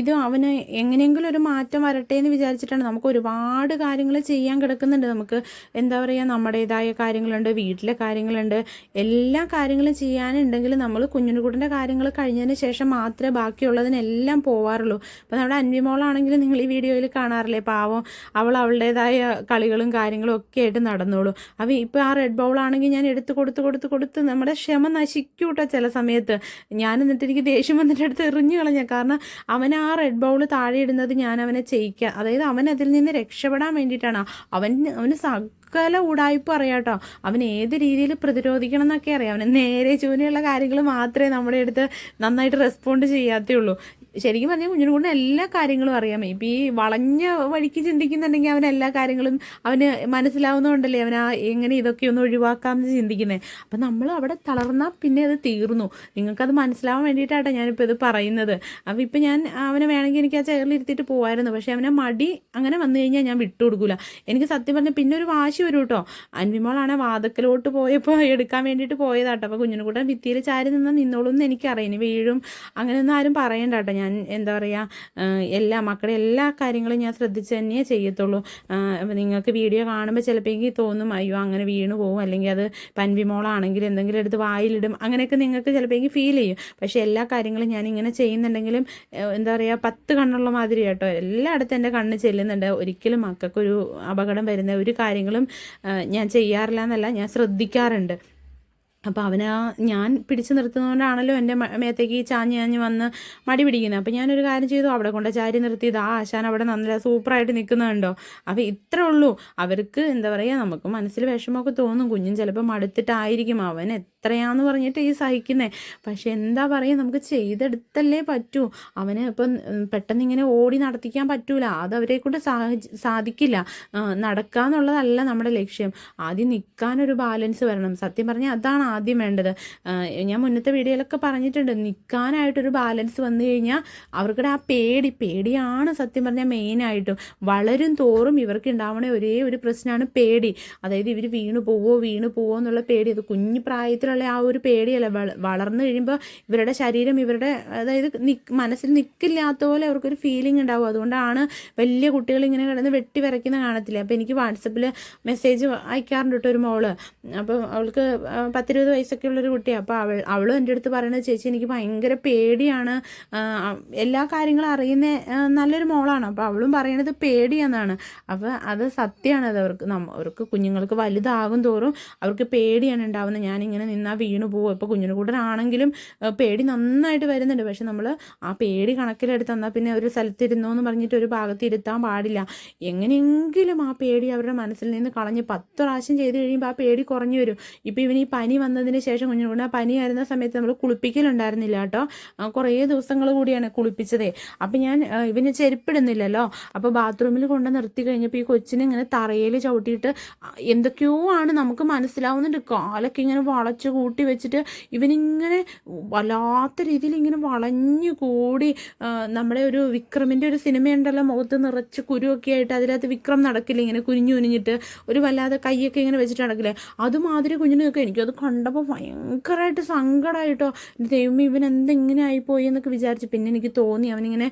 ഇത് അവന് എങ്ങനെയെങ്കിലും ഒരു മാറ്റം വരട്ടെ എന്ന് വിചാരിച്ചിട്ടാണ് നമുക്ക് ഒരുപാട് കാര്യങ്ങൾ ചെയ്യാൻ കിടക്കുന്നുണ്ട്. നമുക്ക് എന്താ പറയുക നമ്മുടേതായ കാര്യങ്ങളുണ്ട് വീട്ടിലെ കാര്യങ്ങളുണ്ട്. എല്ലാ കാര്യങ്ങളും ചെയ്യാനുണ്ടെങ്കിൽ നമ്മൾ കുഞ്ഞിനുകൂടിന്റെ കാര്യങ്ങൾ കഴിഞ്ഞതിന് ശേഷം മാത്രമേ ബാക്കിയുള്ളതിനെല്ലാം പോവാറുള്ളൂ. അപ്പോൾ നമ്മുടെ അൻവിമോളാണെങ്കിൽ നിങ്ങൾ ഈ വീഡിയോയിൽ കാണാറില്ലേ? പാവം അവൾ അവളുടേതായ കളികളും കാര്യങ്ങളും ഒക്കെ ആയിട്ട് നടന്നോളൂ. അപ്പോൾ ഇപ്പോൾ ആ റെഡ് ബൗൾ ആണെങ്കിൽ ഞാൻ എടുത്ത് കൊടുത്ത് കൊടുത്ത് കൊടുത്ത് നമ്മുടെ ക്ഷമ നശിക്കൂട്ടോ ചില സമയത്ത്. ഞാൻ എന്നിട്ട് എനിക്ക് ദേഷ്യം വന്നിട്ട് എടുത്ത് എറിഞ്ഞു കളഞ്ഞ. കാരണം അവൻ ആ റെഡ് ബൗൾ താഴെ ഇടുന്നത് ഞാൻ അവനെ ചെയ്യിക്കുക അതായത് അവൻ അതിൽ നിന്ന് രക്ഷപ്പെടാൻ വേണ്ടിയിട്ടാണ്. അവൻ അവന് സകല ഉടായ്പ അറിയാട്ടോ അവൻ ഏത് രീതിയിൽ പ്രതിരോധിക്കണം എന്നൊക്കെ അറിയാം. അവന് നേരെ ചൂനെയുള്ള കാര്യങ്ങൾ മാത്രമേ നമ്മുടെ അടുത്ത് നന്നായിട്ട് റെസ്പോണ്ട് ചെയ്യാത്തേ ഉള്ളൂ. ശരിക്കും പറഞ്ഞാൽ കുഞ്ഞിനെ കൊണ്ട് എല്ലാ കാര്യങ്ങളും അറിയാം. ഇപ്പം ഈ വളഞ്ഞ വഴിക്ക് ചിന്തിക്കുന്നുണ്ടെങ്കിൽ അവൻ എല്ലാ കാര്യങ്ങളും അവന് മനസ്സിലാവുന്നതുകൊണ്ടല്ലേ അവൻ ആ എങ്ങനെ ഇതൊക്കെ ഒന്ന് ഒഴിവാക്കാമെന്ന് ചിന്തിക്കുന്നത് അപ്പം നമ്മൾ അവിടെ തളർന്നാൽ പിന്നെ അത് തീർന്നു. നിങ്ങൾക്കത് മനസ്സിലാവാൻ വേണ്ടിയിട്ടാണ് ഞാനിപ്പോൾ ഇത് പറയുന്നത്. അപ്പം ഇപ്പം ഞാൻ അവനെ വേണമെങ്കിൽ എനിക്ക് ആ ചെയറിൽ ഇരുത്തിയിട്ട് പോകായിരുന്നു പക്ഷേ അവനെ മടി അങ്ങനെ വന്നു കഴിഞ്ഞാൽ ഞാൻ വിട്ടുകൊടുക്കില്ല എനിക്ക് സത്യം പറഞ്ഞാൽ പിന്നെ ഒരു വാശി വരും കേട്ടോ. അൻവിമോളാണ് വാതക്കലോട്ട് പോയപ്പോൾ എടുക്കാൻ വേണ്ടിയിട്ട് പോയതാട്ടോ. അപ്പോൾ കുഞ്ഞിനെ കൂടെ ഭിത്തിയിൽ ചാരി നിന്നാൽ നിന്നോളൂ എന്ന് എനിക്കറിയാം. വീഴും. അങ്ങനെയൊന്നും ആരും പറയണ്ട കേട്ടോ. ഞാൻ എന്താ പറയുക എല്ലാ മക്കളെ എല്ലാ കാര്യങ്ങളും ഞാൻ ശ്രദ്ധിച്ച് തന്നെയേ ചെയ്യത്തുള്ളൂ. നിങ്ങൾക്ക് വീഡിയോ കാണുമ്പോൾ ചിലപ്പോൾ തോന്നും അയ്യോ അങ്ങനെ വീണു പോകും അല്ലെങ്കിൽ അത് പൻവിമോളാണെങ്കിൽ എന്തെങ്കിലും എടുത്ത് വായിലിടും. അങ്ങനെയൊക്കെ നിങ്ങൾക്ക് ചിലപ്പോൾ ഫീൽ ചെയ്യും. പക്ഷേ എല്ലാ കാര്യങ്ങളും ഞാൻ ഇങ്ങനെ ചെയ്യുന്നുണ്ടെങ്കിലും എന്താ പറയുക പത്ത് കണ്ണുള്ള മാതിരി കേട്ടോ. എല്ലായിടത്തും എന്റെ കണ്ണ് ചെല്ലുന്നുണ്ട്. ഒരിക്കലും മക്കൾക്കൊരു അപകടം വരുന്ന ഒരു കാര്യങ്ങളും ഞാൻ ചെയ്യാറില്ല എന്നല്ല ഞാൻ ശ്രദ്ധിക്കാറുണ്ട്. അപ്പോൾ അവന് ഞാൻ പിടിച്ചു നിർത്തുന്നതുകൊണ്ടാണല്ലോ എന്റെ മേത്തേക്ക് ചാഞ്ഞ് ചാഞ്ഞ് വന്ന് മടി പിടിക്കുന്നത് അപ്പോൾ ഞാനൊരു കാര്യം ചെയ്തു. അവിടെ കൊണ്ട് ചാരി നിർത്തിയത്. ആ ആശാൻ അവിടെ നല്ല സൂപ്പറായിട്ട് നിൽക്കുന്നുണ്ടോ അപ്പോൾ ഇത്രേ ഉള്ളൂ. അവർക്ക് എന്താ പറയുക നമുക്ക് മനസ്സിൽ വിഷമമൊക്കെ തോന്നും. കുഞ്ഞും ചിലപ്പോൾ മടുത്തിട്ടായിരിക്കും അവൻ. എത്രയാന്ന് പറഞ്ഞിട്ട് ഈ സഹിക്കുന്നത് പക്ഷെ എന്താ പറയുക നമുക്ക് ചെയ്തെടുത്തല്ലേ പറ്റൂ. അവനെ ഇപ്പം പെട്ടെന്ന് ഇങ്ങനെ ഓടി നടത്തിക്കാൻ പറ്റൂല. അത് അവരെ കൊണ്ട് സാധിക്കില്ല. നടക്കാന്നുള്ളതല്ല നമ്മുടെ ലക്ഷ്യം. ആദ്യം നിൽക്കാനൊരു ബാലൻസ് വരണം. സത്യം പറഞ്ഞാൽ അതാണ് ആദ്യം വേണ്ടത്. ഞാൻ മുന്നത്തെ വീഡിയോയിലൊക്കെ പറഞ്ഞിട്ടുണ്ട് നിൽക്കാനായിട്ടൊരു ബാലൻസ് വന്നു കഴിഞ്ഞാൽ അവർക്കിടെ ആ പേടി പേടിയാണ് സത്യം പറഞ്ഞാൽ മെയിനായിട്ടും വളരും തോറും ഇവർക്ക് ഉണ്ടാവണ ഒരേ ഒരു പ്രശ്നമാണ് പേടി. അതായത് ഇവർ വീണു പോവോ വീണു പോവോ എന്നുള്ള പേടി. അത് കുഞ്ഞു പ്രായത്തിലുള്ള ആ ഒരു പേടിയല്ല. വളർന്നു കഴിയുമ്പോൾ ഇവരുടെ ശരീരം ഇവരുടെ അതായത് മനസ്സിൽ നിൽക്കില്ലാത്ത പോലെ അവർക്കൊരു ഫീലിംഗ് ഉണ്ടാവും അതുകൊണ്ടാണ് വലിയ കുട്ടികൾ ഇങ്ങനെ കിടന്ന് വെട്ടി വരയ്ക്കുന്ന കാണത്തില്ല. അപ്പോൾ എനിക്ക് വാട്സപ്പിൽ മെസ്സേജ് അയക്കാറുണ്ട് കേട്ടോ ഒരു മോൾ. അപ്പോൾ അവൾക്ക് ആ, പത്തിരുപത് വയസ്സൊക്കെ ഉള്ളൊരു കുട്ടിയാണ് അപ്പോൾ അവൾ അവളും എന്റെ അടുത്ത് പറയുന്നത് ചേച്ചി എനിക്ക് ഭയങ്കര പേടിയാണ്. എല്ലാ കാര്യങ്ങളും അറിയുന്ന നല്ലൊരു മോളാണ്. അപ്പോൾ അവളും പറയണത് പേടിയെന്നാണ്. അപ്പോൾ അത് സത്യമാണ്. അത് അവർക്ക് അവർക്ക് കുഞ്ഞുങ്ങൾക്ക് വലുതാകും തോറും അവർക്ക് പേടിയാണ് ഉണ്ടാവുന്നത്. ഞാനിങ്ങനെ നിന്നാൽ വീണു പോകും ഇപ്പോൾ കുഞ്ഞിനുകൂടനാണെങ്കിലും ആ, പേടി നന്നായിട്ട് വരുന്നുണ്ട്. പക്ഷെ നമ്മൾ ആ പേടി കണക്കിലെടുത്ത് എന്നാൽ പിന്നെ ഒരു സ്ഥലത്തിരുന്നോ എന്ന് പറഞ്ഞിട്ട് ഒരു ഭാഗത്ത് ഇരുത്താൻ പാടില്ല. എങ്ങനെയെങ്കിലും ആ പേടി അവരുടെ മനസ്സിൽ നിന്ന് കളഞ്ഞ് പത്ത് പ്രാവശ്യം ചെയ്ത് കഴിയുമ്പോൾ ആ പേടി കുറഞ്ഞു വരും. ഇപ്പോൾ ഇവന് ഈ പനി വന്നതിന് ശേഷം കുഞ്ഞു ആ പനി വരുന്ന സമയത്ത് നമ്മൾ കുളിപ്പിക്കലുണ്ടായിരുന്നില്ല കേട്ടോ. കുറേ ദിവസങ്ങൾ കൂടിയാണ് കുളിപ്പിച്ചതേ. അപ്പം ഞാൻ ഇവന് ചെരുപ്പിടുന്നില്ലല്ലോ. അപ്പോൾ ബാത്റൂമിൽ കൊണ്ട് നിർത്തി കഴിഞ്ഞപ്പോൾ ഈ കൊച്ചിനെ ഇങ്ങനെ തറയിൽ ചവിട്ടിയിട്ട് എന്തൊക്കെയോ ആണ് നമുക്ക് മനസ്സിലാവുന്നുണ്ട്. കാലൊക്കെ ഇങ്ങനെ വളച്ച് കൂട്ടി വെച്ചിട്ട് ഇവനിങ്ങനെ വല്ലാത്ത രീതിയിൽ ഇങ്ങനെ വളഞ്ഞു കൂടി നമ്മുടെ ഒരു വിക്രമിന്റെ ഒരു സിനിമയുണ്ടല്ലോ മുഖത്ത് നിറച്ച് കുരുവൊക്കെ ആയിട്ട് അതിനകത്ത് വിക്രം നടക്കില്ല ഇങ്ങനെ കുനിഞ്ഞു കുനിഞ്ഞിട്ട് ഒരു വല്ലാതെ കൈയൊക്കെ ഇങ്ങനെ വെച്ചിട്ട് നടക്കില്ലേ? അതുമാതിരി കുഞ്ഞിനൊക്കെ എനിക്കത് കണ്ടപ്പോൾ ഭയങ്കരമായിട്ട് സങ്കടമായിട്ടോ ദൈവം ഇവൻ എന്തെങ്ങനെ ആയിപ്പോയി എന്നൊക്കെ വിചാരിച്ചു. പിന്നെ എനിക്ക് തോന്നി അവനിങ്ങനെ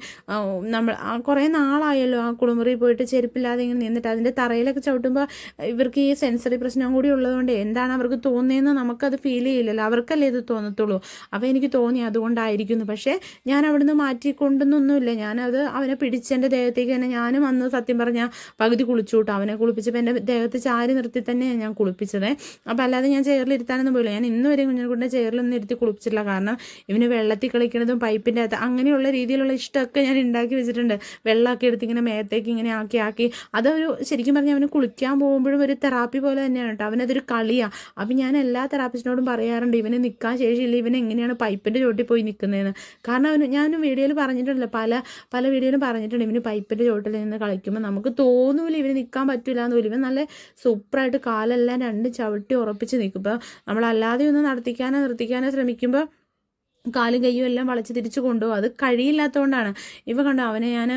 നമ്മൾ കുറേ നാളായല്ലോ ആ കുളിമുറിയിൽ പോയിട്ട് ചെരുപ്പില്ലാതെ ഇങ്ങനെ നിന്നിട്ട്. അതിന്റെ തറയിലൊക്കെ ചവിട്ടുമ്പോൾ ഇവർക്ക് ഈ സെൻസറി പ്രശ്നം കൂടി ഉള്ളതുകൊണ്ട് എന്താണ് അവർക്ക് തോന്നിയെന്ന് നമുക്കത് ഫീൽ ചെയ്യില്ലല്ലോ. അവർക്കല്ലേ ഇത് തോന്നത്തുള്ളൂ. അപ്പോൾ എനിക്ക് തോന്നി അതുകൊണ്ടായിരിക്കുന്നു. പക്ഷേ ഞാൻ അവിടുന്ന് മാറ്റിക്കൊണ്ടൊന്നുമില്ല ഞാനത് അവനെ പിടിച്ച് എന്റെ ദേഹത്തേക്ക് തന്നെ ഞാനും അന്ന് സത്യം പറഞ്ഞാൽ പകുതി കുളിച്ചു അവനെ കുളിപ്പിച്ചപ്പോൾ എന്റെ ദേഹത്ത് ചാരി നിർത്തി തന്നെയാണ് ഞാൻ കുളിപ്പിച്ചത്. അപ്പോൾ അല്ലാതെ ഞാൻ ചെയറിൽ പോലും ഞാൻ ഇന്ന് വരെ കുഞ്ഞിനെക്കുട്ടിന്റെ ചെയറിലൊന്നും ഇരുത്തി കുളിപ്പിച്ചിട്ടില്ല. കാരണം ഇവന് വെള്ളത്തിൽ കളിക്കണതും പൈപ്പിന്റെ അകത്ത് അങ്ങനെയുള്ള രീതിയിലുള്ള ഇഷ്ടമൊക്കെ ഞാൻ ഉണ്ടാക്കി വെച്ചിട്ടുണ്ട്. വെള്ളമൊക്കെ എടുത്ത് ഇങ്ങനെ മേത്തേക്ക് ഇങ്ങനെ ആക്കി ആക്കി. അതൊരു ശരിക്കും പറഞ്ഞാൽ അവന് കുളിക്കാൻ പോകുമ്പോഴും ഒരു തെറാപ്പി പോലെ തന്നെയാണ് കേട്ടോ. അവനതൊരു കളിയാണ് അപ്പം ഞാൻ എല്ലാ തെറാപ്പിസ്റ്റിനോടും പറയാറുണ്ട് ഇവന് നിൽക്കാൻ ശേഷിയില്ല. ഇവൻ എങ്ങനെയാണ് പൈപ്പിന്റെ ചോട്ടിൽ പോയി നിൽക്കുന്നതെന്ന് കാരണം അവന് ഞാൻ വീഡിയോയിൽ പറഞ്ഞിട്ടുണ്ടല്ലോ പല പല വീഡിയോയിലും പറഞ്ഞിട്ടുണ്ട് ഇവന് പൈപ്പിന്റെ ചോട്ടിൽ നിന്ന് കളിക്കുമ്പോൾ നമുക്ക് തോന്നൂല ഇവന് നിൽക്കാൻ പറ്റില്ല എന്ന് പോലും ഇവൻ നല്ല സൂപ്പറായിട്ട് കാലെല്ലാം രണ്ട് ചവിട്ടി ഉറപ്പിച്ച് നിൽക്കും. ഇപ്പോൾ നമ്മളല്ലാതെ ഒന്ന് നടത്തിക്കാനോ നിർത്തിക്കാനോ ശ്രമിക്കുമ്പോൾ കാലും കയ്യും എല്ലാം വളച്ച് തിരിച്ചു കൊണ്ടുപോകും. അത് കഴിയില്ലാത്തതുകൊണ്ടാണ്. ഇവ കണ്ടോ അവനെ ഞാൻ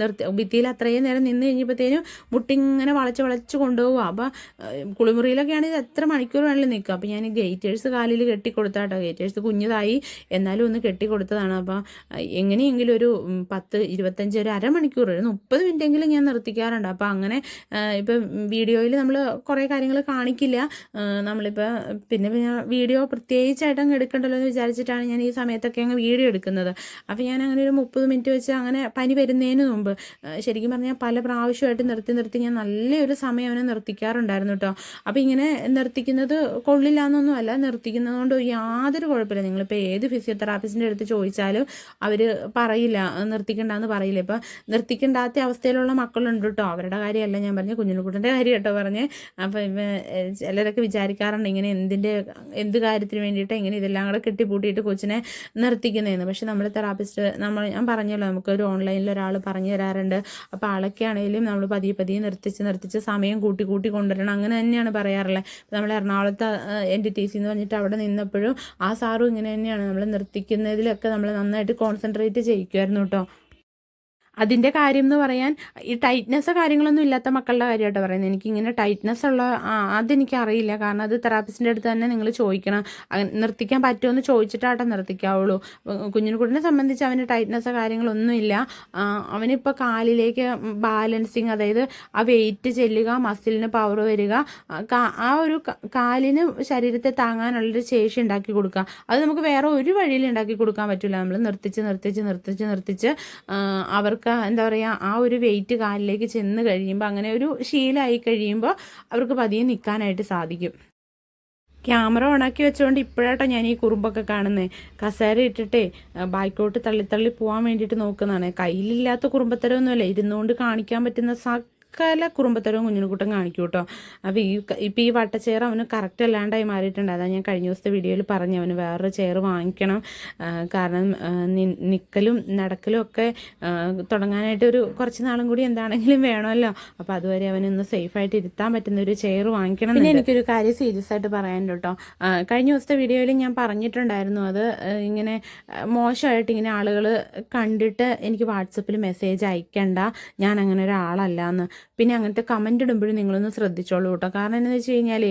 നിർത്തി ഭിത്തിയിൽ അത്രയും നേരം നിന്ന് കഴിഞ്ഞപ്പോഴത്തേനും മുട്ടിങ്ങനെ വളച്ച് വളച്ച് കൊണ്ടുപോകുക അപ്പോൾ കുളിമുറിയിലൊക്കെ ആണെങ്കിൽ എത്ര മണിക്കൂർ വേണമെങ്കിലും നിൽക്കുക അപ്പോൾ ഞാൻ ഗേറ്റേഴ്സ് കാലിൽ കെട്ടി കൊടുത്താട്ടോ ഗേറ്റേഴ്സ് കുഞ്ഞതായി എന്നാലും ഒന്ന് കെട്ടിക്കൊടുത്തതാണ്. അപ്പോൾ എങ്ങനെയെങ്കിലും ഒരു പത്ത് ഇരുപത്തഞ്ച് ഒരു അരമണിക്കൂർ ഒരു മുപ്പത് മിനിറ്റെങ്കിലും ഞാൻ നിർത്തിക്കാറുണ്ട്. അപ്പോൾ അങ്ങനെ ഇപ്പം വീഡിയോയിൽ നമ്മൾ കുറേ കാര്യങ്ങൾ കാണിക്കില്ല. നമ്മളിപ്പോൾ പിന്നെ പിന്നെ വീഡിയോ പ്രത്യേകിച്ചായിട്ടങ്ങ് എടുക്കണ്ടല്ലോ എന്ന് വിചാരിച്ചിട്ടാണ് ഞാൻ ഈ സമയത്തൊക്കെ അങ്ങ് വീഡിയോ എടുക്കുന്നത്. അപ്പോൾ ഞാൻ അങ്ങനെ ഒരു മുപ്പത് മിനിറ്റ് വെച്ച് അങ്ങനെ പനി വരുന്നതിന് മുമ്പ് ശരിക്കും പറഞ്ഞാൽ പല പ്രാവശ്യമായിട്ട് നിർത്തി നിർത്തി ഞാൻ നല്ലൊരു സമയം അവനെ നിർത്തിക്കാറുണ്ടായിരുന്നു കേട്ടോ അപ്പോൾ ഇങ്ങനെ നിർത്തിക്കുന്നത് കൊള്ളില്ല എന്നൊന്നുമല്ല നിർത്തിക്കുന്നത് കൊണ്ട് യാതൊരു കുഴപ്പമില്ല. നിങ്ങളിപ്പോൾ ഏത് ഫിസിയോതെറാപ്പിസ്റ്റിന്റെ അടുത്ത് ചോദിച്ചാലും അവർ പറയില്ല നിർത്തിക്കണ്ടെന്ന് പറയില്ല. ഇപ്പോൾ നിർത്തിക്കണ്ടാത്ത അവസ്ഥയിലുള്ള മക്കളുണ്ട് കേട്ടോ അവരുടെ കാര്യമല്ല ഞാൻ പറഞ്ഞു കുഞ്ഞുണ്ണിക്കുട്ടന്റെ കാര്യം കേട്ടോ പറഞ്ഞ്. അപ്പം ചിലരൊക്കെ വിചാരിക്കാറുണ്ട് ഇങ്ങനെ എന്തിന്റെ എന്ത് കാര്യത്തിന് വേണ്ടിയിട്ട് ഇങ്ങനെ ഇതെല്ലാം കൂടെ കെട്ടിപ്പൂട്ടിയിട്ട് കൊച്ചിനെ നിർത്തിക്കുന്നതെന്ന്. പക്ഷെ നമ്മൾ തെറാപ്പിസ്റ്റ് നമ്മൾ ഞാൻ പറഞ്ഞല്ലോ നമുക്ക് ഒരു ഓൺലൈനിൽ ഒരാൾ പറഞ്ഞു തരാറുണ്ട്. അപ്പോൾ ആളൊക്കെ ആണെങ്കിലും നമ്മൾ പതിയെ പതിയെ നിർത്തിച്ച് നിർത്തിച്ച് സമയം കൂട്ടി കൂട്ടി കൊണ്ടുവരണം. അങ്ങനെ തന്നെയാണ് പറയാറുള്ളത്. നമ്മൾ എറണാകുളത്തെ എന്റെ ടി സി എന്ന് പറഞ്ഞിട്ട് അവിടെ നിന്നപ്പോഴും ആ സാറും ഇങ്ങനെ തന്നെയാണ് നമ്മൾ നിർത്തിക്കുന്നതിലൊക്കെ നമ്മൾ നന്നായിട്ട് കോൺസെൻട്രേറ്റ് ചെയ്യിക്കുമായിരുന്നു കേട്ടോ. അതിന്റെ കാര്യം എന്ന് പറയാൻ ഈ ടൈറ്റ്നെസ് കാര്യങ്ങളൊന്നും ഇല്ലാത്ത മക്കളുടെ കാര്യമായിട്ട് പറയുന്നത്. എനിക്കിങ്ങനെ ടൈറ്റ്നെസ് ഉള്ള അതെനിക്ക് അറിയില്ല. കാരണം അത് തെറാപ്പിസ്റ്റിന്റെ അടുത്ത് തന്നെ നിങ്ങൾ ചോദിക്കണം. നിർത്തിക്കാൻ പറ്റുമെന്ന് ചോദിച്ചിട്ടാട്ടെ നിർത്തിക്കാവുള്ളൂ. കുഞ്ഞിനെക്കുട്ടിനെ സംബന്ധിച്ച് അവന് ടൈറ്റ്നെസ് കാര്യങ്ങളൊന്നുമില്ല അവനിപ്പോൾ കാലിലേക്ക് ബാലൻസിങ് അതായത് ആ വെയിറ്റ് ചെല്ലുക മസിലിന് പവർ വരിക ആ ഒരു കാലിന് ശരീരത്തെ താങ്ങാനുള്ളൊരു ശേഷി ഉണ്ടാക്കി കൊടുക്കുക. അത് നമുക്ക് വേറെ ഒരു വഴിയിൽ ഉണ്ടാക്കി കൊടുക്കാൻ പറ്റില്ല നമ്മൾ നിർത്തിച്ച് നിർത്തിച്ച് നിർത്തിച്ച് നിർത്തിച്ച് അവർക്ക് അവർക്ക് എന്താ പറയുക ആ ഒരു വെയിറ്റ് കാലിലേക്ക് ചെന്ന് കഴിയുമ്പോൾ അങ്ങനെ ഒരു ശീലമായി കഴിയുമ്പോൾ അവർക്ക് പതിയെ നിൽക്കാനായിട്ട് സാധിക്കും. ക്യാമറ ഓണാക്കി വെച്ചുകൊണ്ട് ഇപ്പോഴാട്ടോ ഞാൻ ഈ കുറുമ്പൊക്കെ കാണുന്നത് കസേര ഇട്ടിട്ടേ ബാക്കോട്ട് തള്ളി തള്ളി പോകാൻ വേണ്ടിയിട്ട് നോക്കുന്നതാണ്. കയ്യിലില്ലാത്ത കുറുമ്പത്തരമൊന്നുമല്ല ഇരുന്നുകൊണ്ട് കാണിക്കാൻ പറ്റുന്ന സകല കുറുമ്പത്തരവും കുഞ്ഞിനുകൂട്ടം കാണിക്കും കേട്ടോ അപ്പോൾ ഈ ഇപ്പം ഈ വട്ടച്ചെയർ അവന് കറക്റ്റ് അല്ലാണ്ടായി മാറിയിട്ടുണ്ട്. അതാണ് ഞാൻ കഴിഞ്ഞ ദിവസത്തെ വീഡിയോയിൽ പറഞ്ഞു അവന് വേറൊരു ചെയർ വാങ്ങിക്കണം. കാരണം നിൽക്കലും നടക്കലും ഒക്കെ തുടങ്ങാനായിട്ട് ഒരു കുറച്ച് നാളും കൂടി എന്താണെങ്കിലും വേണമല്ലോ. അപ്പോൾ അതുവരെ അവനൊന്ന് സേഫായിട്ട് ഇരുത്താൻ പറ്റുന്ന ഒരു ചെയർ വാങ്ങിക്കണം പിന്നെ എനിക്കൊരു കാര്യം സീരിയസ് ആയിട്ട് പറയാനുണ്ട് കേട്ടോ കഴിഞ്ഞ ദിവസത്തെ വീഡിയോയിൽ ഞാൻ പറഞ്ഞിട്ടുണ്ടായിരുന്നു അത് ഇങ്ങനെ മോശമായിട്ട് ഇങ്ങനെ ആളുകൾ കണ്ടിട്ട് എനിക്ക് വാട്സപ്പിൽ മെസ്സേജ് അയക്കണ്ട. ഞാൻ അങ്ങനെ ഒരാളല്ല എന്ന് പിന്നെ അങ്ങനത്തെ കമന്റ് ഇടുമ്പോഴും നിങ്ങളൊന്ന് ശ്രദ്ധിച്ചോളൂ കേട്ടോ. കാരണം എന്താണെന്ന് വെച്ച് കഴിഞ്ഞാൽ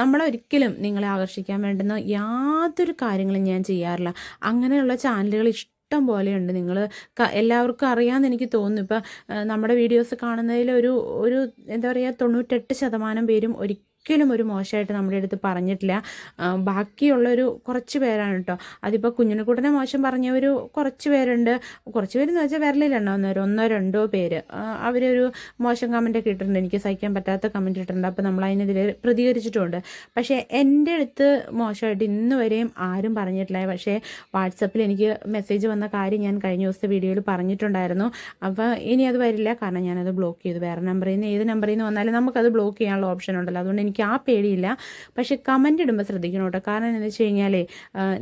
നമ്മളൊരിക്കലും നിങ്ങളെ ആകർഷിക്കാൻ വേണ്ടുന്ന യാതൊരു കാര്യങ്ങളും ഞാൻ ചെയ്യാറില്ല. അങ്ങനെയുള്ള ചാനലുകൾ ഇഷ്ടം ഇഷ്ടം പോലെയുണ്ട് നിങ്ങൾ എല്ലാവർക്കും അറിയാമെന്ന് എനിക്ക് തോന്നുന്നു. ഇപ്പം നമ്മുടെ വീഡിയോസ് കാണുന്നതിൽ ഒരു ഒരു എന്താ പറയുക തൊണ്ണൂറ്റെട്ട് ശതമാനം പേരും ഒരിക്കലും ഒരിക്കലും ഒരു മോശമായിട്ട് നമ്മുടെ അടുത്ത് പറഞ്ഞിട്ടില്ല. ബാക്കിയുള്ളൊരു കുറച്ച് പേരാണ് കേട്ടോ. അതിപ്പോൾ കുഞ്ഞിനെക്കൂട്ടനെ മോശം പറഞ്ഞൊരു കുറച്ച് പേരുണ്ട്. കുറച്ച് പേരെന്ന് വെച്ചാൽ വിരലിലെണ്ണോ ഒന്നോ രണ്ടോ പേര്. അവരൊരു മോശം കമന്റൊക്കെ ഇട്ടിട്ടുണ്ട്. എനിക്ക് സഹിക്കാൻ പറ്റാത്ത കമന്റ് ഇട്ടിട്ടുണ്ട്. അപ്പോൾ നമ്മൾ അതിനെതിരെ പ്രതികരിച്ചിട്ടുണ്ട്. പക്ഷേ എന്റെ അടുത്ത് മോശമായിട്ട് ഇന്ന് വരെയും ആരും പറഞ്ഞിട്ടില്ല. പക്ഷേ വാട്സപ്പിൽ എനിക്ക് മെസ്സേജ് വന്ന കാര്യം ഞാൻ കഴിഞ്ഞ ദിവസത്തെ വീഡിയോയിൽ പറഞ്ഞിട്ടുണ്ടായിരുന്നു. അപ്പോൾ ഇനി അത് വരില്ല. കാരണം ഞാനത് ബ്ലോക്ക് ചെയ്തു. വേറെ നമ്പറിൽ നിന്ന് ഏത് നമ്പറിൽ നിന്ന് വന്നാലും നമുക്കത് ബ്ലോക്ക് ചെയ്യാനുള്ള ഓപ്ഷൻ ഉണ്ടല്ലോ. അതുകൊണ്ട് എനിക്ക് ആ പേടിയില്ല. പക്ഷെ കമന്റ് ഇടുമ്പോൾ ശ്രദ്ധിക്കണം കേട്ടോ കാരണം എന്താണെന്ന് വെച്ച് കഴിഞ്ഞാൽ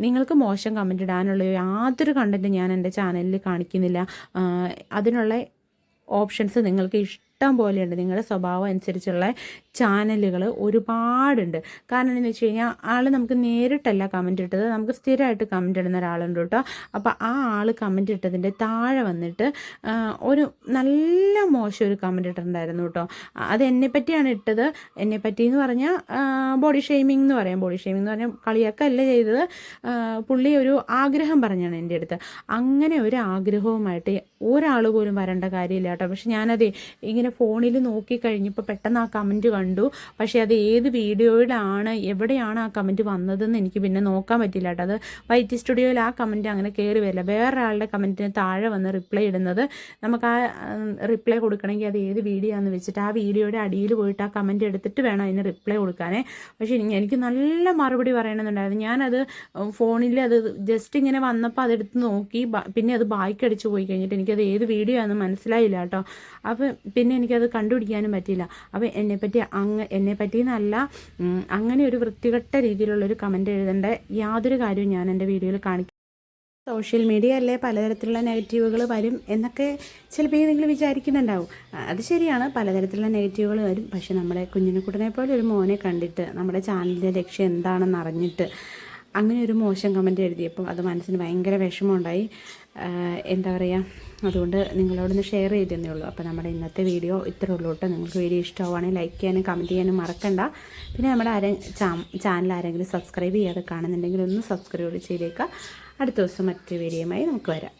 നിങ്ങൾക്ക് മോശം കമന്റ് ഇടാനുള്ള യാതൊരു കണ്ടന്റും ഞാൻ എന്റെ ചാനലിൽ കാണിക്കുന്നില്ല. അതിനുള്ള ഓപ്ഷൻസ് നിങ്ങൾക്ക് ഇഷ്ടം ഇഷ്ടം പോലെയുണ്ട്. നിങ്ങളുടെ സ്വഭാവം അനുസരിച്ചുള്ള ചാനലുകൾ ഒരുപാടുണ്ട്. കാരണം എന്താണെന്ന് വെച്ച് കഴിഞ്ഞാൽ ആൾ നമുക്ക് നേരിട്ടല്ല കമന്റ് ഇട്ടത്. നമുക്ക് സ്ഥിരമായിട്ട് കമന്റ് ഇടുന്ന ഒരാളുണ്ട് കേട്ടോ. അപ്പോൾ ആ ആൾ കമന്റ് ഇട്ടതിന്റെ താഴെ വന്നിട്ട് ഒരു നല്ല മോശം ഒരു കമന്റ് ഇട്ടിട്ടുണ്ടായിരുന്നു കേട്ടോ. അത് എന്നെപ്പറ്റിയാണ് ഇട്ടത്. എന്നെ പറ്റി എന്ന് പറഞ്ഞാൽ ബോഡി ഷെയ്മിങ് എന്ന് പറയാം. ബോഡി ഷെയ്മിങ് എന്ന് പറഞ്ഞാൽ കളിയാക്കല്ല ചെയ്തത്. പുള്ളി ഒരു ആഗ്രഹം പറഞ്ഞാണ് എന്റെ അടുത്ത്. അങ്ങനെ ഒരു ആഗ്രഹവുമായിട്ട് ഒരാൾ പോലും വരേണ്ട കാര്യമില്ല കേട്ടോ. പക്ഷെ ഞാനത് ഇങ്ങനെ ഇങ്ങനെ ഫോണിൽ നോക്കി കഴിഞ്ഞപ്പോൾ പെട്ടെന്ന് ആ കമന്റ് കണ്ടു. പക്ഷേ അത് ഏത് വീഡിയോയിലാണ് എവിടെയാണ് ആ കമന്റ് വന്നതെന്ന് എനിക്ക് പിന്നെ നോക്കാൻ പറ്റില്ല കേട്ടോ. അത് വൈറ്റ് സ്റ്റുഡിയോയിൽ ആ കമന്റ് അങ്ങനെ കയറി വരില്ല. വേറൊരാളുടെ കമന്റിന് താഴെ വന്ന് റിപ്ലൈ ഇടുന്നത്. നമുക്ക് ആ റിപ്ലൈ കൊടുക്കണമെങ്കിൽ അത് ഏത് വീഡിയോ ആണെന്ന് വെച്ചിട്ട് ആ വീഡിയോയുടെ അടിയിൽ പോയിട്ട് ആ കമന്റ് എടുത്തിട്ട് വേണം അതിന് റിപ്ലൈ കൊടുക്കാനേ. പക്ഷേ എനിക്ക് നല്ല മറുപടി പറയണമെന്നുണ്ടായിരുന്നു. ഞാനത് ഫോണിൽ അത് ജസ്റ്റ് ഇങ്ങനെ വന്നപ്പോൾ അതെടുത്ത് നോക്കി പിന്നെ അത് ബായ്ക്കടിച്ച് പോയി കഴിഞ്ഞിട്ട് എനിക്കത് ഏത് വീഡിയോ ആണെന്ന് മനസ്സിലായില്ല കേട്ടോ. അപ്പം പിന്നെ എനിക്കത് കണ്ടുപിടിക്കാനും പറ്റിയില്ല. അപ്പോൾ എന്നെപ്പറ്റി എന്നെ പറ്റി എന്നല്ല അങ്ങനെ ഒരു വൃത്തികെട്ട രീതിയിലുള്ളൊരു കമന്റ് എഴുതേണ്ട യാതൊരു കാര്യവും ഞാൻ എന്റെ വീഡിയോയിൽ കാണിക്കും സോഷ്യൽ മീഡിയ അല്ലേ പലതരത്തിലുള്ള നെഗറ്റീവുകൾ വരും എന്നൊക്കെ ചിലപ്പോൾ നിങ്ങൾ വിചാരിക്കുന്നുണ്ടാവും. അത് ശരിയാണ് പലതരത്തിലുള്ള നെഗറ്റീവുകൾ വരും. പക്ഷെ നമ്മുടെ കുഞ്ഞിനെക്കുട്ടനെ പോലെ ഒരു മോനെ കണ്ടിട്ട് നമ്മുടെ ചാനലിന്റെ ലക്ഷ്യം എന്താണെന്ന് അറിഞ്ഞിട്ട് അങ്ങനെ ഒരു മോശം കമന്റ് എഴുതിയപ്പോൾ അത് മനസ്സിന് ഭയങ്കര വിഷമമുണ്ടായി എന്താ പറയുക അതുകൊണ്ട് നിങ്ങളോടൊന്ന് ഷെയർ ചെയ്തതന്നേ ഉള്ളൂ. അപ്പോൾ നമ്മുടെ ഇന്നത്തെ വീഡിയോ ഇത്രേ ഉള്ളൂ കേട്ടോ. നിങ്ങൾക്ക് വീഡിയോ ഇഷ്ടമാവുകയാണെങ്കിൽ ലൈക്ക് ചെയ്യാനും കമന്റ് ചെയ്യാനും മറക്കണ്ട. പിന്നെ നമ്മുടെ ആരെ ചാനൽ ആരെങ്കിലും സബ്സ്ക്രൈബ് ചെയ്യാതെ കാണുന്നുണ്ടെങ്കിൽ ഒന്ന് സബ്സ്ക്രൈബ് ചെയ്തേക്കുക. അടുത്ത ദിവസം മറ്റൊരു വീഡിയോയുമായി നമുക്ക് വരാം.